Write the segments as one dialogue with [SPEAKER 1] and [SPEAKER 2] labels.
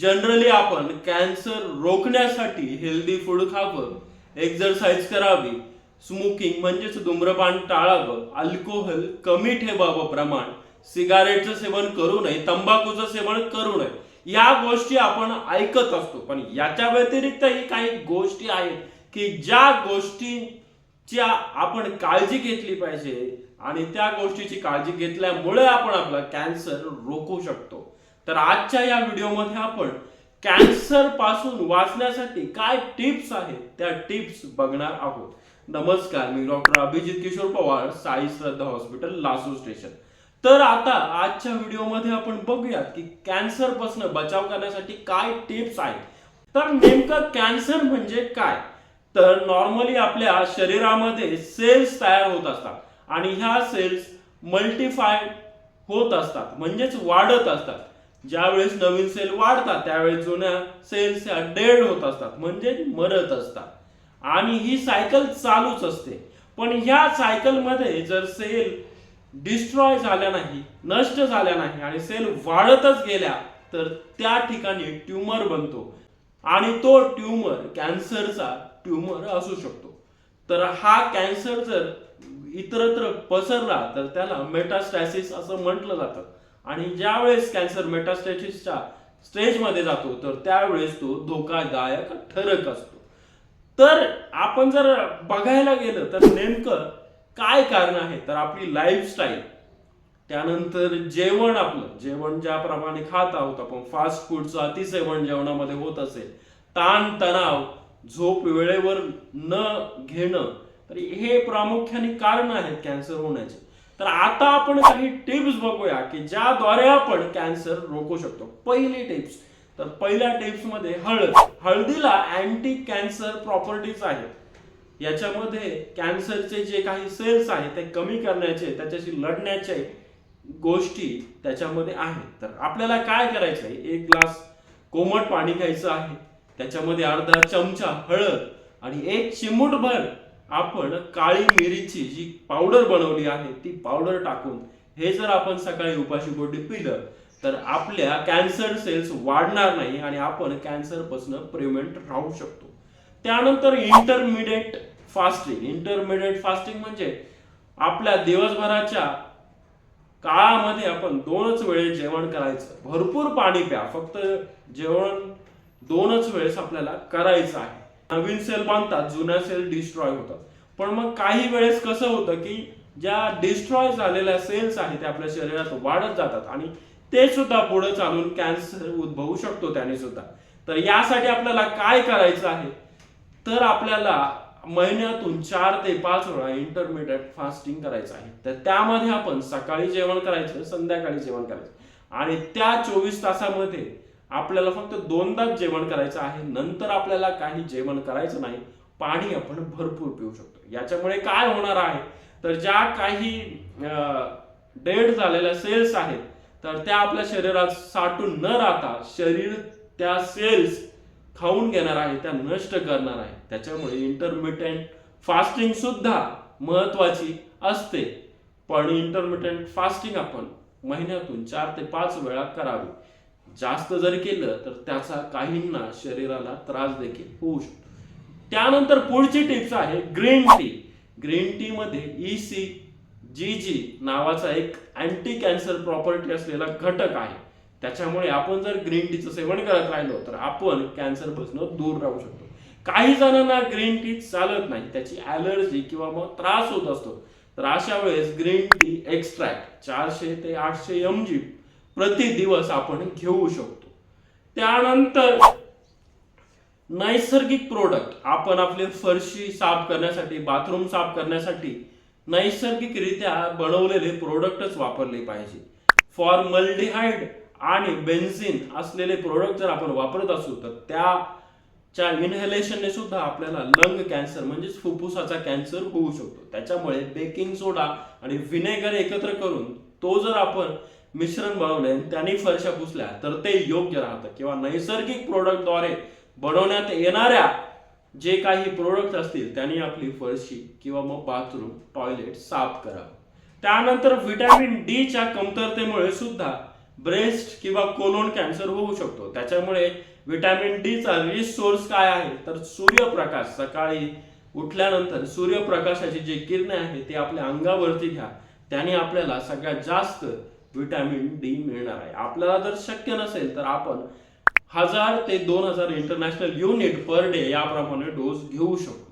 [SPEAKER 1] Generally आपण cancer रोखण्यासाठी healthy food खावं एक्झरसाइज करावी स्मोकिंग म्हणजेच धूम्रपान टाळावं अल्कोहोल कमी ठेवावं प्रमाण सिगारेटचं सेवन करू नये तंबाखूचं सेवन करू नये या गोष्टी आपण ऐकत असतो. पण याच्या व्यतिरिक्तही काही गोष्टी आहेत की ज्या गोष्टीच्या आपण काळजी घेतली पाहिजे आणि त्या गोष्टीची काळजी घेतल्यामुळे आपण आपला कॅन्सर रोखू शकतो. तर आजच्या या व्हिडिओमध्ये आपण कॅन्सरपासून वाचण्यासाठी काय टिप्स आहेत त्या टिप्स बघणार आहोत. नमस्कार मी doctor Abhijit Kishor Pawar Sai Shraddha hospital Lasu station. तर आता आजच्या व्हिडिओमध्ये आपण बघूयात की कॅन्सरपासून बचाव करण्यासाठी काय टिप्स आहेत. तर नेमकं कॅन्सर म्हणजे काय? तर नॉर्मली आपल्या शरीरामध्ये सेल्स तयार होत असतात आणि ह्या सेल्स मल्टीफाय होत असतात म्हणजेच वाढत असतात. ज्यावेळेस नवीन सेल वाढतात त्यावेळेस जुन्या सेल्स ह्या डेड होत असतात म्हणजे मरत असतात. आणि ही सायकल चालूच असते. पण ह्या सायकलमध्ये जर सेल डिस्ट्रॉय झाल्या नाही नष्ट झाल्या नाही आणि सेल वाढतच गेल्या तर त्या ठिकाणी ट्यूमर बनतो. आणि तो ट्यूमर कॅन्सरचा ट्यूमर असू शकतो. तर हा कॅन्सर जर इतरत्र पसरला तर त्याला मेटास्टॅसिस असं म्हटलं जातं. आणि ज्यावेळेस कॅन्सर मेटास्टॅसिसच्या स्टेजमध्ये जातो तर त्यावेळेस तो धोकादायक ठरत असतो. तर आपण जर बघायला गेलं तर नेमकं काय कारण आहे? तर आपली लाईफस्टाईल त्यानंतर जेवण आपलं. जेवण ज्याप्रमाणे खात आहोत आपण फास्ट फूडचं अतिसेवन जेवणामध्ये होत असेल. ताण तणाव झोप वेळेवर न घेणं. तर हे प्रामुख्याने कारण आहेत कॅन्सर होण्याचे. तर आता आपण काही टिप्स बघूया की ज्याद्वारे आपण कॅन्सर रोखू शकतो. पहिली टिप्स तर पहिल्या टिप्समध्ये हळद. हळदीला अँटी कॅन्सर प्रॉपर्टीज आहेत. याच्यामध्ये कॅन्सरचे जे काही सेल्स आहेत ते कमी करण्याचे त्याच्याशी लढण्याचे गोष्टी त्याच्यामध्ये आहेत. तर आपल्याला काय करायचं आहे एक ग्लास कोमट पाणी घ्यायचं आहे. त्याच्यामध्ये अर्धा चमचा हळद आणि एक चिमूटभर आपण काळी मिरीची जी पावडर बनवली आहे ती पावडर टाकून हे जर आपण सकाळी उपाशी पोटी पिलं तर आपल्या कॅन्सर सेल्स वाढणार नाही आणि आपण कॅन्सरपासून प्रिव्हेंट राहू शकतो. त्यानंतर इंटरमिडिएट फास्टिंग. इंटरमिडिएट फास्टिंग म्हणजे आपल्या दिवसभराच्या काळामध्ये आपण दोनच वेळेस जेवण करायचं. भरपूर पाणी प्या. फक्त जेवण दोनच वेळेस आपल्याला करायचं आहे. नवीन सेल बांधतात जुन्या सेल डिस्ट्रॉय होतात. पण मग काही वेळेस कसं होतं की ज्या डिस्ट्रॉय झालेल्या सेल्स आहेत त्या आपल्या शरीरात वाढत जातात आणि ते सुद्धा पुढे चालून कॅन्सर उद्भवू शकतो त्याने सुद्धा. तर यासाठी आपल्याला काय करायचं आहे? तर आपल्याला महिन्यातून चार ते पाच वेळा इंटरमिडिएट फास्टिंग करायचं आहे. तर त्यामध्ये आपण सकाळी जेवण करायचं संध्याकाळी जेवण करायचं. आणि त्या चोवीस तासामध्ये आपल्याला फक्त दोनदाच जेवण करायचं आहे नंतर आपल्याला काही जेवण करायचं नाही पाणी आपण भरपूर पिऊ शकतो. याच्यामुळे काय होणार आहे? तर ज्या काही डेड झालेल्या सेल्स आहेत तर त्या आपल्या शरीरात साठून न राहता शरीर त्या सेल्स खाऊन घेणार आहे त्या नष्ट करणार आहे. त्याच्यामुळे इंटरमिटेंट फास्टिंग सुद्धा महत्वाची असते. पण इंटरमिटेंट फास्टिंग आपण महिन्यातून चार ते पाच वेळा करावी. जास्त जर केलं तर त्याचा काहींना शरीराला त्रास देखील होऊ शकतो. त्यानंतर पुढची टिप्स आहे ग्रीन टी. ग्रीन टी मध्ये ई सी जी जी नावाचा एक अँटी कॅन्सर प्रॉपर्टी असलेला घटक आहे. त्याच्यामुळे आपण जर ग्रीन टीचं सेवन करत राहिलो तर आपण कॅन्सरपासून दूर राहू शकतो. काही जणांना ग्रीन टी चालत नाही त्याची ॲलर्जी किंवा मग त्रास होत असतो. तर अशा वेळेस ग्रीन टी एक्स्ट्रॅक्ट चारशे ते आठशे एम जी प्रति दिवस आपण घेऊ शकतो. त्यानंतर नैसर्गिक प्रोडक्ट आपण आपली फरशी साफ करण्यासाठी बाथरूम साफ करण्यासाठी नैसर्गिकरित्या बनवलेले प्रोडक्टच वापरले पाहिजे. फॉर्मल्डिहाइड आणि बेन्झिन असलेले प्रोडक्ट जर आपण वापरत असू तर त्याच्या इनहेलेशनने सुद्धा आपल्याला लंग कॅन्सर म्हणजेच फुफ्फुसाचा कॅन्सर होऊ शकतो. त्याच्यामुळे बेकिंग सोडा आणि व्हिनेगर एकत्र करून तो जर आपण मिश्रण बनवले आणि त्यांनी फरशा पुसल्या. तर ते योग्य राहतं. किंवा नैसर्गिक प्रोडक्टद्वारे बनवण्यात येणाऱ्या जे काही प्रोडक्ट असतील त्यांनी आपली फरशी किंवा मग बाथरूम टॉयलेट साफ करावं. त्यानंतर व्हिटॅमिन डीच्या कमतरतेमुळे सुद्धा ब्रेस्ट किंवा कोलोन कॅन्सर होऊ शकतो. त्याच्यामुळे व्हिटॅमिन डी चा सोर्स काय आहे? तर सूर्यप्रकाश. सकाळी उठल्यानंतर सूर्यप्रकाशाची जी किरणे आहे ती आपल्या अंगावरती घ्या. त्याने आपल्याला सगळ्यात जास्त विटॅमिन डी मिळणार आहे. आपल्याला जर शक्य नसेल तर आपण हजार ते दोन हजार इंटरनॅशनल युनिट पर डे याप्रमाणे डोस घेऊ शकतो.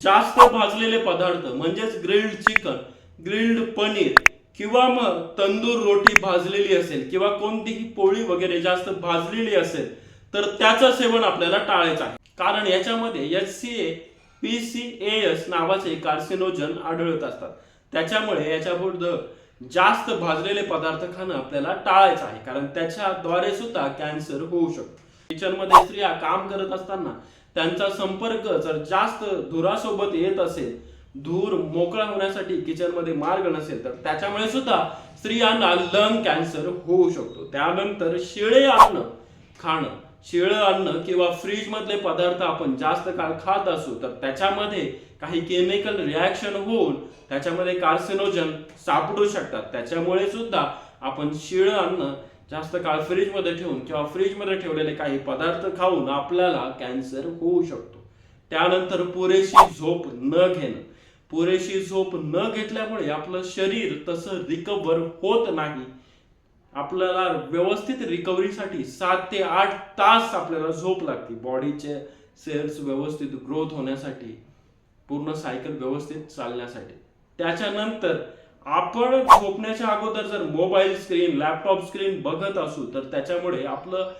[SPEAKER 1] जास्त भाजलेले पदार्थ म्हणजेच ग्रिल्ड चिकन ग्रिल्ड पनीर किंवा मग तंदूर रोटी भाजलेली असेल किंवा कोणतीही पोळी वगैरे जास्त भाजलेली असेल तर त्याचं सेवन आपल्याला टाळायचं आहे. कारण याच्यामध्ये H C A P C S नावाचे कार्सिनोजन आढळत असतात. त्याच्यामुळे याच्याबद्दल जास्त भाजलेले पदार्थ खाणं आपल्याला टाळायचं आहे कारण त्याच्याद्वारे सुद्धा कॅन्सर होऊ शकतो. किचनमध्ये स्त्रिया काम करत असताना त्यांचा संपर्क जर जास्त धुरासोबत येत असेल धूर मोकळा होण्यासाठी किचनमध्ये मार्ग नसेल तर त्याच्यामुळे सुद्धा स्त्रियांना लंग कॅन्सर होऊ शकतो. त्यानंतर शिळे अन्न खाणं. शिळं अन्न किंवा फ्रीज मधले पदार्थ आपण जास्त काळ खात असू तर त्याच्यामध्ये काही केमिकल रिॲक्शन होऊन त्याच्यामध्ये कार्सिनोजन सापडू शकतात. त्याच्यामुळे सुद्धा आपण शिळं अन्न जास्त काळ फ्रीजमध्ये ठेवून किंवा फ्रीजमध्ये ठेवलेले काही पदार्थ खाऊन आपल्याला कॅन्सर होऊ शकतो. त्यानंतर पुरेशी झोप न घेणं. पुरेशी झोप न घेतल्यामुळे आपलं शरीर तसं रिकवर होत नाही. आपल्याला व्यवस्थित रिकव्हरीसाठी सात ते आठ तास आपल्याला झोप लागते. बॉडीचे सेल्स व्यवस्थित ग्रोथ होण्यासाठी पूर्ण सायकल व्यवस्थित चालण्यासाठी. त्याच्यानंतर आपण झोपण्याच्या अगोदर जर मोबाईल स्क्रीन लॅपटॉप स्क्रीन बघत असू तर त्याच्यामुळे आपलं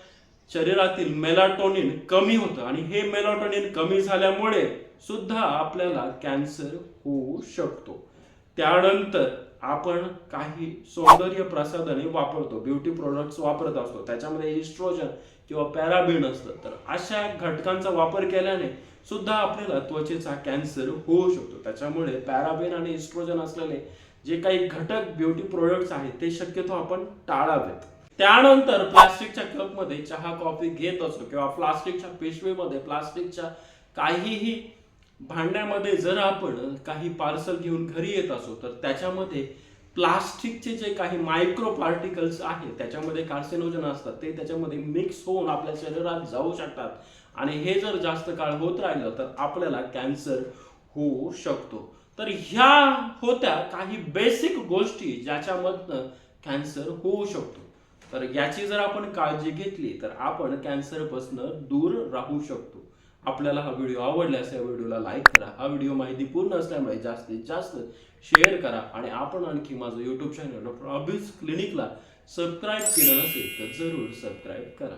[SPEAKER 1] शरीरातील मेलाटोनिन कमी होतं. आणि हे मेलाटोनिन कमी झाल्यामुळे सुद्धा आपल्याला कॅन्सर होऊ शकतो. त्यानंतर आपण काही सौंदर्य प्रसाधने वापरतो ब्युटी प्रोडक्ट्स वापरत असतो त्याच्यामध्ये इस्ट्रोजन किंवा पॅराबिन असतं. तर अशा घटकांचा वापर केल्याने सुद्धा आपल्याला त्वचेचा कॅन्सर होऊ शकतो. त्याच्यामुळे पॅराबिन आणि इस्ट्रोजन असलेले जे काही घटक ब्युटी प्रोडक्ट्स आहेत ते शक्यतो आपण टाळावेत. त्यानंतर प्लास्टिकच्या कपमध्ये चहा कॉफी घेत असतो किंवा प्लास्टिकच्या पिशवीमध्ये प्लास्टिकच्या काहीही भांड्यामध्ये जर आपण काही पार्सल घेऊन घरी येत असो तर त्याच्यामध्ये प्लास्टिकचे जे काही मायक्रो पार्टिकल्स आहेत त्याच्यामध्ये कार्सिनोजन असतात ते त्याच्यामध्ये मिक्स होऊन आपल्या शरीरात जाऊ शकतात. आणि हे जर जास्त काळ होत राहिलं तर आपल्याला कॅन्सर होऊ शकतो. तर ह्या होत्या काही बेसिक गोष्टी ज्याच्यामधनं कॅन्सर होऊ शकतो. तर याची जर आपण काळजी घेतली तर आपण कॅन्सरपासून दूर राहू शकतो. आपल्याला हा व्हिडिओ आवडल्यास या व्हिडिओला लाईक करा. हा व्हिडिओ माहितीपूर्ण असल्यामुळे जास्तीत जास्त शेअर करा आणि आपण आणखी माझं यूट्यूब चॅनल डॉक्टर अभिज क्लिनिकला सबस्क्राईब केलं नसेल तर जरूर सबस्क्राईब करा.